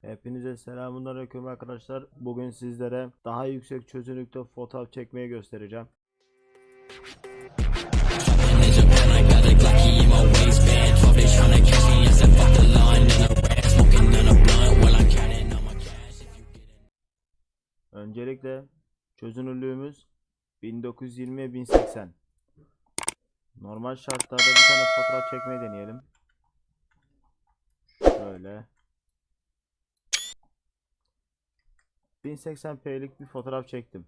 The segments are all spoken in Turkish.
Hepinize selamünaleyküm arkadaşlar. Bugün sizlere daha yüksek çözünürlükte fotoğraf çekmeyi göstereceğim. Öncelikle çözünürlüğümüz 1920 1080. Normal şartlarda bir tane fotoğraf çekmeyi deneyelim. Şöyle. 1080p'lik bir fotoğraf çektim.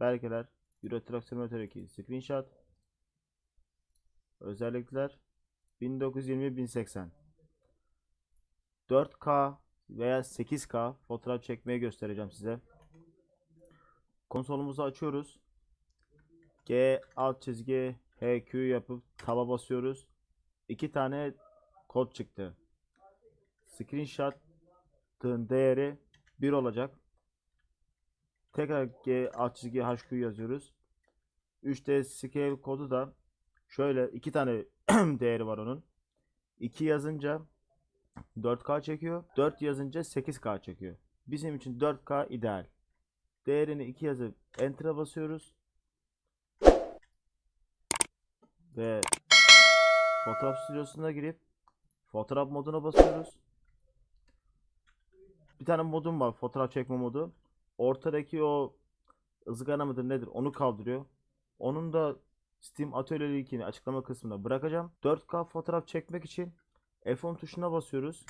Belgeler, Euro Truck Simulator 2, screenshot. Özellikler 1920 1080. 4K veya 8K fotoğraf çekmeyi göstereceğim size. Konsolumuzu açıyoruz. G alt çizgi HQ yapıp taba basıyoruz. İki tane kod çıktı. Screenshot'ın değeri 1 olacak. Tekrar G alt çizgi HQ yazıyoruz. 3D scale kodu da şöyle iki tane değeri var onun. 2 yazınca 4K çekiyor. 4 yazınca 8K çekiyor. Bizim için 4K ideal. Değerini 2 yazıp Enter'a basıyoruz. Ve fotoğraf stüdyosuna girip fotoğraf moduna basıyoruz. Bir tane modum var fotoğraf çekme modu. Ortadaki o ızgara mıdır nedir onu kaldırıyor. Onun da Steam atölye linkini açıklama kısmına bırakacağım. 4K fotoğraf çekmek için F10 tuşuna basıyoruz.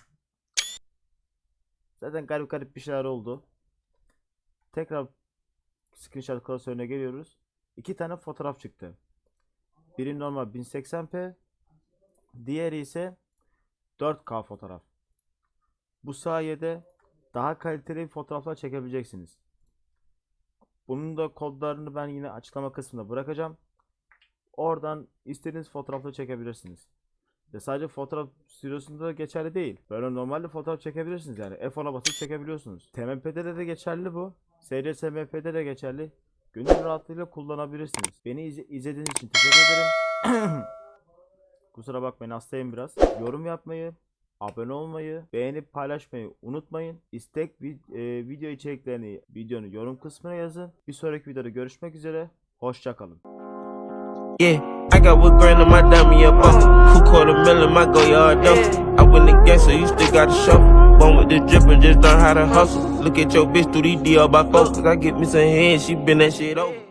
Zaten garip garip bir şeyler oldu. Tekrar screenshot klasörüne geliyoruz. İki tane fotoğraf çıktı. Biri normal 1080p. Diğeri ise 4K fotoğraf. Bu sayede daha kaliteli fotoğraflar çekebileceksiniz. Bunun da kodlarını ben yine açıklama kısmına bırakacağım. Oradan istediğiniz fotoğrafları çekebilirsiniz. Ve sadece fotoğraf stüdyosunda da geçerli değil. Böyle normalde fotoğraf çekebilirsiniz yani. F10'a basıp çekebiliyorsunuz. TMP'de de geçerli bu. SCSMP'de de geçerli. Gönül rahatlığıyla kullanabilirsiniz. Beni izle- izlediğiniz için teşekkür ederim. Kusura bakmayın hastayım biraz. Yorum yapmayı, abone olmayı, beğenip paylaşmayı unutmayın. İstek vi- e, video içeriklerini videonun yorum kısmına yazın. Bir sonraki videoda görüşmek üzere. Hoşçakalın. Yeah, I got what grand in my diamond up off. Who quarter million, my go yard though. I win the game, so you still got to show. One with the drip and just learn how to hustle. Look at your bitch through these DR by. Cause I get me some head, she been that shit over.